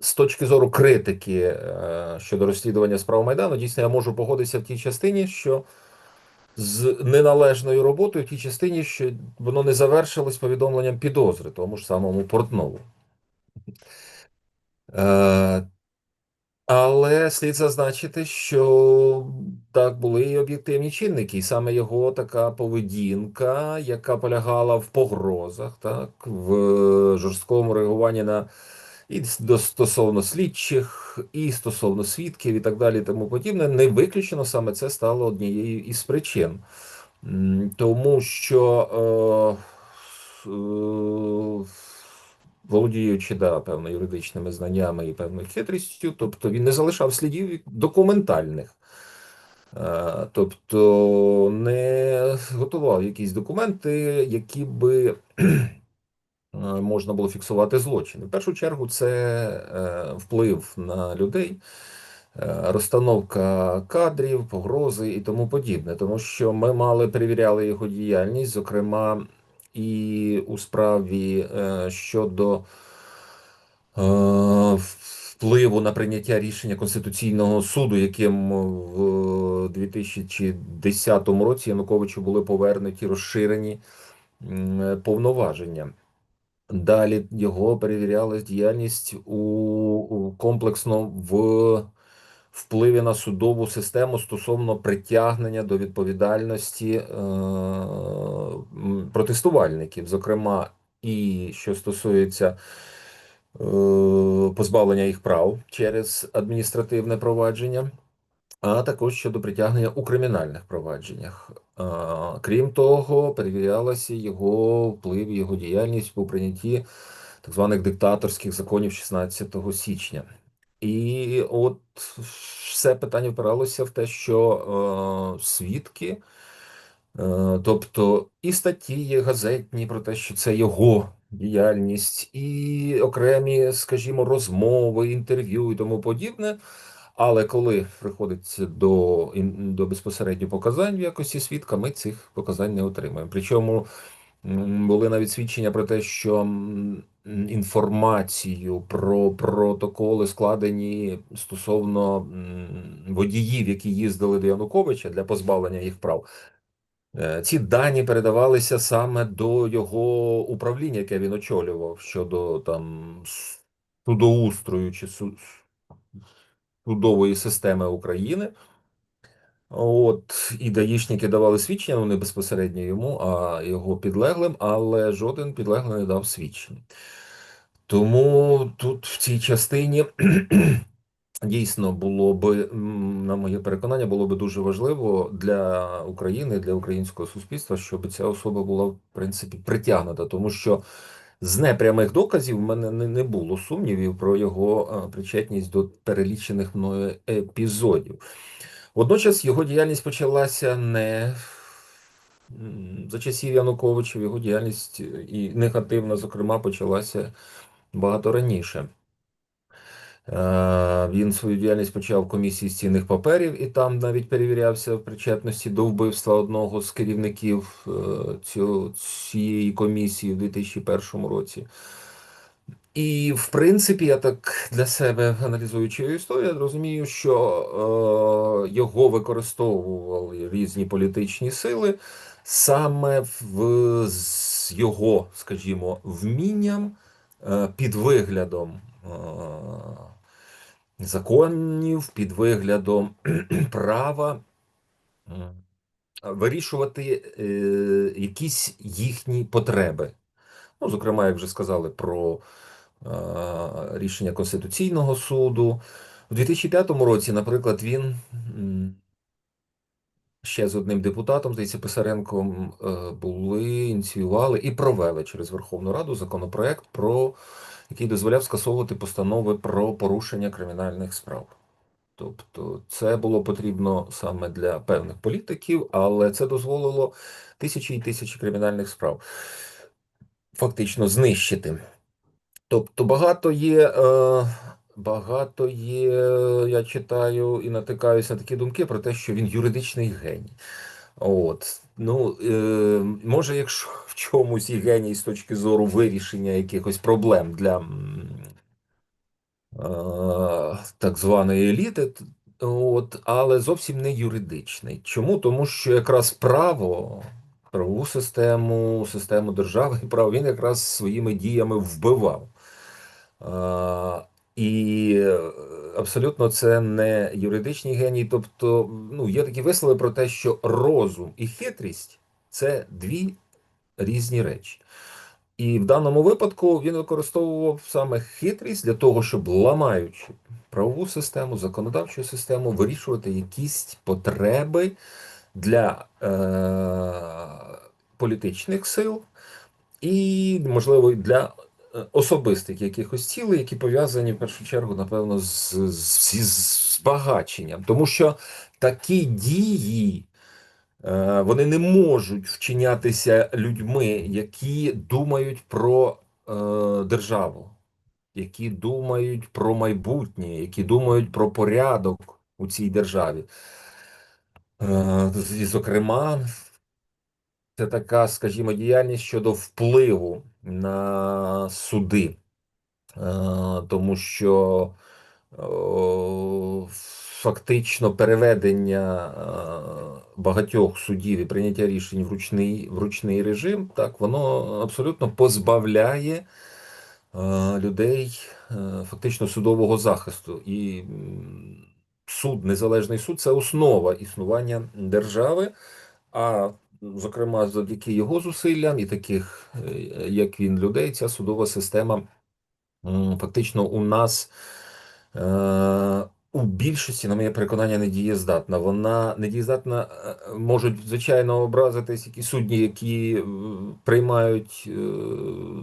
з точки зору критики е, щодо розслідування справ Майдану, дійсно я можу погодитися в тій частині, що з неналежною роботою, в тій частині, що воно не завершилось повідомленням підозри тому ж самому Портнову. Е, але слід зазначити, що так були і об'єктивні чинники, і саме його така поведінка, яка полягала в погрозах, так, в жорсткому реагуванні на і стосовно слідчих, і стосовно свідків, і так далі, і тому подібне, не виключено саме це стало однією із причин. Тому що е, е, володіючи да, певно, юридичними знаннями і певною хитрістю, тобто він не залишав слідів документальних. Е, Тобто не готував якісь документи, які би можна було фіксувати злочини. В першу чергу це е, вплив на людей, е, розстановка кадрів, погрози і тому подібне. Тому що ми мали перевіряли його діяльність, зокрема і у справі е, щодо е, впливу на прийняття рішення Конституційного суду, яким в 2010 році Януковичу були повернуті розширені повноваження. Далі його перевіряла діяльність у комплексно в впливі на судову систему стосовно притягнення до відповідальності е, протестувальників, зокрема, і що стосується е, позбавлення їх прав через адміністративне провадження. А також щодо притягнення у кримінальних провадженнях. Крім того, перевірялася його вплив, його діяльність у прийнятті так званих диктаторських законів 16 січня. І от все питання впиралося в те, що е, свідки, е, тобто і статті газетні про те, що це його діяльність, і окремі, скажімо, розмови, інтерв'ю і тому подібне. Але коли приходиться до, до безпосередньо показань в якості свідка, ми цих показань не отримуємо. Причому були навіть свідчення про те, що інформацію про протоколи, складені стосовно водіїв, які їздили до Януковича для позбавлення їх прав. Е, Ці дані передавалися саме до його управління, яке він очолював щодо там судоустрою чи су- судової системи України. От і даїшники давали свідчення, не безпосередньо йому, а його підлеглим, але жоден підлеглий не дав свідчень. Тому тут в цій частині дійсно було би, на моє переконання, було би дуже важливо для України, для українського суспільства, щоб ця особа була в принципі притягнута, тому що з непрямих доказів в мене не, було сумнівів про його е, причетність до перелічених мною епізодів. Водночас його діяльність почалася не за часів Януковича, його діяльність і негативна, зокрема, почалася багато раніше. Е, Він свою діяльність почав в комісії з цінних паперів, і там навіть перевірявся в причетності до вбивства одного з керівників е, цієї комісії в 2001 році. І, в принципі, я так для себе аналізуючи його історію, розумію, що е, його використовували різні політичні сили саме в, з його, скажімо, вмінням під виглядом законів, під виглядом права вирішувати е, якісь їхні потреби. Ну, зокрема, як вже сказали про рішення Конституційного суду. У 2005 році, наприклад, він ще з одним депутатом, здається, Писаренком, е, були ініціювали і провели через Верховну Раду законопроект, про який дозволяв скасовувати постанови про порушення кримінальних справ. Тобто це було потрібно саме для певних політиків, але це дозволило тисячі і тисячі кримінальних справ фактично знищити. Тобто багато є, е, багато є, я читаю і натикаюся на такі думки про те, що він юридичний геній. От. Ну, е, може, якщо в чомусь і геній з точки зору вирішення якихось проблем для е, так званої еліти, от, але зовсім не юридичний. Чому? Тому що якраз право, правову систему, систему держави і право він якраз своїми діями вбивав. І е, абсолютно це не юридичний геній. Тобто, ну, є такі вислови про те, що розум і хитрість це дві різні речі. І в даному випадку він використовував саме хитрість для того, щоб ламаючи правову систему, законодавчу систему, вирішувати якісь потреби для е- політичних сил і, можливо, для особистих якихось цілей, які пов'язані в першу чергу, напевно, з, з, зі збагаченням. Тому що такі дії. Е, Вони не можуть вчинятися людьми, які думають про е, державу, які думають про майбутнє, які думають про порядок у цій державі. Е, зокрема, це така, скажімо, діяльність щодо впливу на суди, Е, тому що фактично переведення е, багатьох судів і прийняття рішень в ручний, в ручний режим, так, воно абсолютно позбавляє е, людей фактично судового захисту. І суд, незалежний суд це основа існування держави. А зокрема, завдяки його зусиллям і таких, е, як він, людей, ця судова система фактично у нас е, у більшості, на моє переконання, недієздатна. Вона недієздатна, е, можуть, звичайно, образитись які судді, які приймають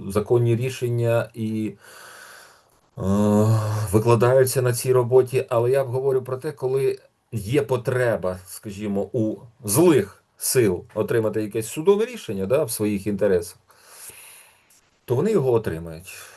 законні рішення і викладаються на цій роботі. Але я говорю про те, коли є потреба, скажімо, у злих сил отримати якесь судове рішення да, в своїх інтересах, то вони його отримають.